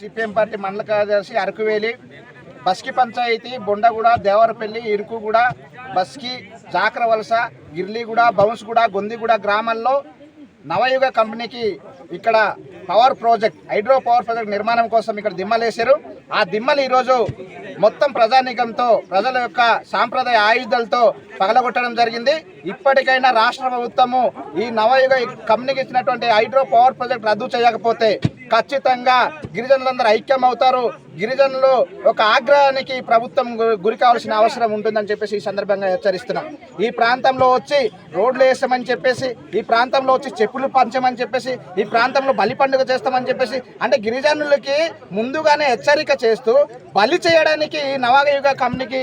CPM party మండల కార్యదర్శి అరకువేలి బస్కి పంచాయతీ బొండగూడ దేవరపల్లి ఇరుకుగూడ బస్కి జాక్రవలస గిర్లిగూడ బౌన్స్గూడ గొందిగూడ గ్రామాల్లో నవయుగ కంపెనీకి ఇక్కడ power project hydro power project నిర్మాణం కోసం ఇక్కడ దిమ్మలేశారు. ఆ దిమ్మలు ఈరోజు మొత్తం ప్రజానీకంతో ప్రజల యొక్క సాంప్రదాయ ఆయుధాలతో పగలగొట్టడం జరిగింది. ఇప్పటికైనా రాష్ట్ర ప్రభుత్వము ఈ నవయుగ కంపెనీకి ఇచ్చినటువంటి హైడ్రో పవర్ ప్రాజెక్ట్ రద్దు చేయకపోతే ఖచ్చితంగా గిరిజనులందరూ ఐక్యం అవుతారు గిరిజనులు ఒక ఆగ్రహానికి ప్రభుత్వం గురి కావాల్సిన అవసరం ఉంటుందని చెప్పేసి ఈ సందర్భంగా హెచ్చరిస్తున్నాం. ఈ ప్రాంతంలో వచ్చి రోడ్లు వేస్తామని చెప్పేసి ఈ ప్రాంతంలో వచ్చి చెప్పులు పంచమని చెప్పేసి ఈ ప్రాంతంలో బలి పండుగ చేస్తామని చెప్పేసి అంటే గిరిజనులకి ముందుగానే హెచ్చరిక చేస్తూ బలి చేయడానికి ఈ నవయుగ కంపెనీకి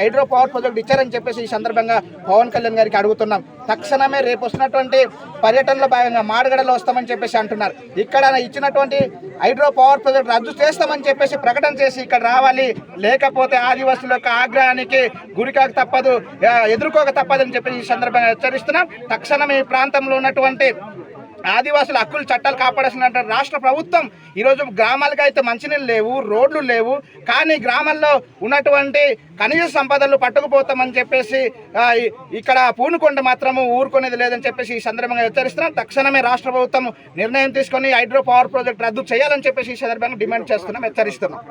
హైడ్రో పవర్ ప్రాజెక్ట్ ఇచ్చారని చెప్పేసి ఈ సందర్భంగా పవన్ కళ్యాణ్ గారికి అడుగుతున్నాం. తక్షణమే రేపు వస్తున్నటువంటి పర్యటనలో భాగంగా మాడగడలో వస్తామని చెప్పేసి అంటున్నారు. ఇక్కడ ఇచ్చినటువంటి హైడ్రో పవర్ ప్రాజెక్ట్ రద్దు చేస్తామని చెప్పేసి ప్రకటన చేసి ఇక్కడ రావాలి. లేకపోతే ఆదివాసుల యొక్క ఆగ్రహానికి గురికాక తప్పదు ఎదుర్కోక ఎదుర్కోక తప్పదని చెప్పి ఈ సందర్భంగా హెచ్చరిస్తున్నాం. తక్షణం ఈ ప్రాంతంలో ఉన్నటువంటి ఆదివాసుల హక్కులు చట్టాలు కాపాడాల్సిన రాష్ట్ర ప్రభుత్వం ఈరోజు గ్రామాలకు అయితే మంచినీళ్ళు లేవు రోడ్లు లేవు. కానీ గ్రామాల్లో ఉన్నటువంటి ఖనిజ సంపదలు పట్టుకుపోతామని చెప్పేసి ఇక్కడ పూనుకొండ మాత్రము ఊరుకునేది లేదని చెప్పేసి ఈ సందర్భంగా హెచ్చరిస్తున్నాం తక్షణమే రాష్ట్ర ప్రభుత్వం నిర్ణయం తీసుకొని హైడ్రో పవర్ ప్రాజెక్ట్ రద్దు చేయాలని చెప్పేసి ఈ సందర్భంగా డిమాండ్ చేస్తున్నాం హెచ్చరిస్తున్నాం.